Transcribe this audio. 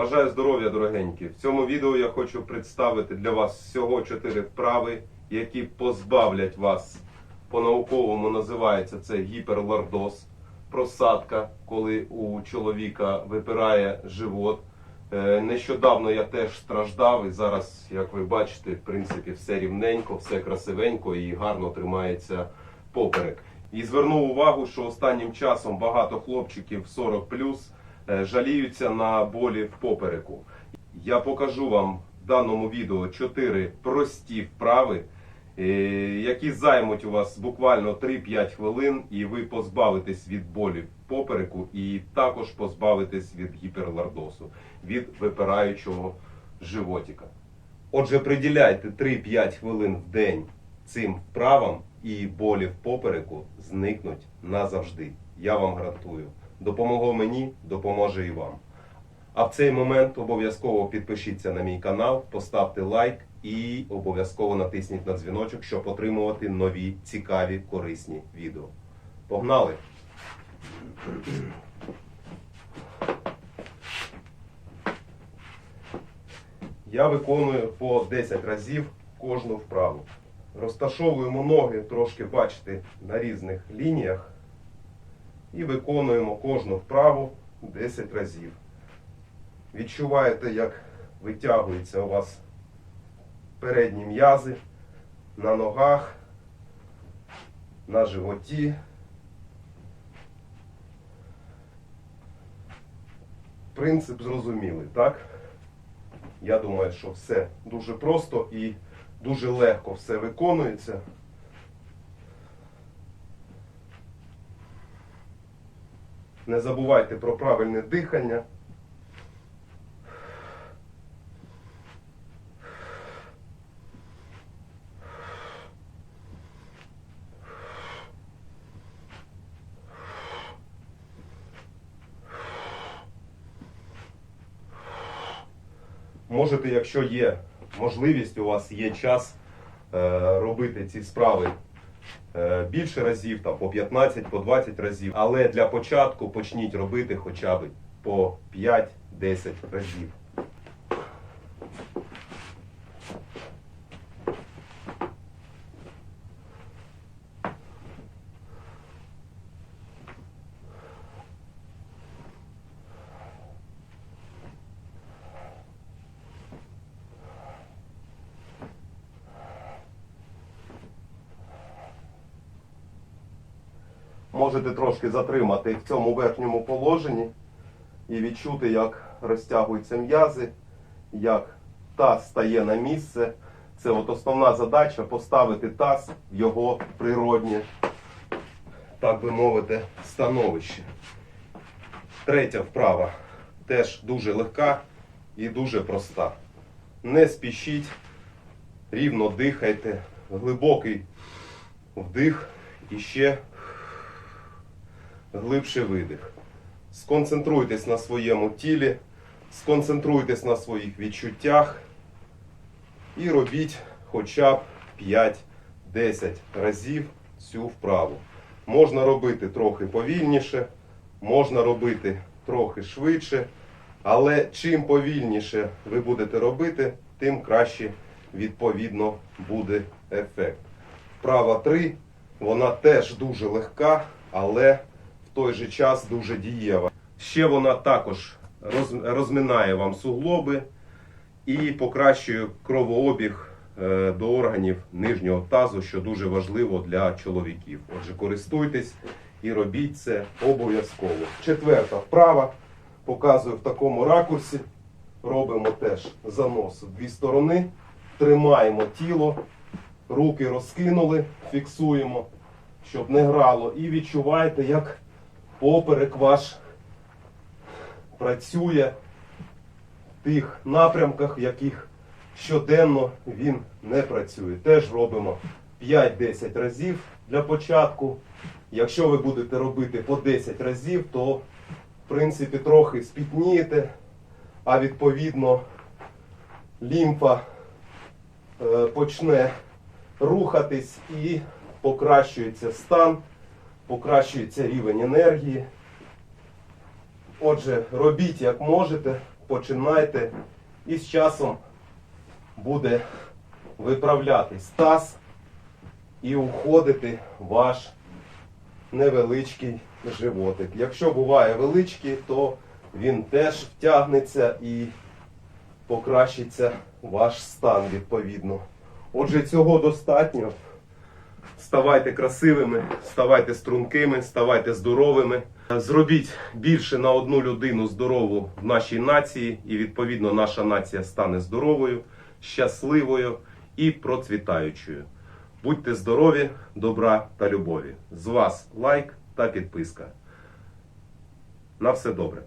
Бажаю здоров'я, дорогенькі. В цьому відео я хочу представити для вас всього 4 вправи, які позбавлять вас по-науковому називається це гіперлордоз, просадка, коли у чоловіка випирає живот. Е, Нещодавно я теж страждав, і зараз, як ви бачите, в принципі, все рівненько, все красивенько і гарно тримається поперек. І звернув увагу, що останнім часом багато хлопчиків 40 е, жаліються на болі в попереку. Я покажу вам в даному відео 4 прості вправи, е, які займуть у вас буквально 3-5 хвилин, і ви позбавитесь від болі в попереку, і також позбавитесь від гіперлордозу, від випираючого животика. Отже, приділяйте 3-5 хвилин в день цим вправам, і болі в попереку зникнуть назавжди. Я вам гарантую. Допомогло мені, допоможе і вам. А в цей момент обов'язково підпишіться на мій канал, поставте лайк і обов'язково натисніть на дзвіночок, щоб отримувати нові цікаві корисні відео. Погнали! Я виконую по 10 разів кожну вправу. Розташовуємо ноги трошки, бачите, на різних лініях і виконуємо кожну вправу 10 разів. Відчуваєте, як витягуються у вас передні м'язи на ногах, на животі. Принцип зрозумілий, так? Я думаю, що все дуже просто і дуже легко все виконується. Не забувайте про правильне дихання. Можете, якщо є можливість, у вас є час е, робити ці справи більше разів, там, по 15, по 20 разів. Але для початку почніть робити хоча б по 5-10 разів. Можете трошки затримати в цьому верхньому положенні і відчути, як розтягуються м'язи, як таз стає на місце. Це от основна задача поставити таз в його природнє, так би мовити, становище. Третя вправа теж дуже легка і дуже проста. Не спішіть, рівно дихайте, глибокий вдих і ще глибший видих. Сконцентруйтесь на своєму тілі, сконцентруйтесь на своїх відчуттях і робіть хоча б 5-10 разів цю вправу. Можна робити трохи повільніше, можна робити трохи швидше, але чим повільніше ви будете робити, тим краще відповідно буде ефект. Вправа 3, вона теж дуже легка, але той же час дуже дієва. Ще вона також розминає вам суглоби і покращує кровообіг е, до органів нижнього тазу, що дуже важливо для чоловіків. Отже, користуйтесь і робіть це обов'язково. Четверта вправа. Показую в такому ракурсі. Робимо теж занос в дві сторони. Тримаємо тіло, руки розкинули, фіксуємо, щоб не грало. І відчуваєте, як поперек ваш працює в тих напрямках, в яких щоденно він не працює. Теж робимо 5-10 разів для початку. Якщо ви будете робити по 10 разів, то в принципі трохи спітнієте, а відповідно лімфа е, почне рухатись і покращується стан, покращується рівень енергії. Отже, робіть як можете, починайте і з часом буде виправлятись таз і уходити ваш невеличкий животик. Якщо буває величкий, то він теж втягнеться і покращиться ваш стан відповідно. Отже, цього достатньо. Ставайте красивими, ставайте стрункими, ставайте здоровими. Зробіть більше на одну людину здорову в нашій нації, і відповідно наша нація стане здоровою, щасливою і процвітаючою. Будьте здорові, добра та любові. З вас лайк та підписка. На все добре.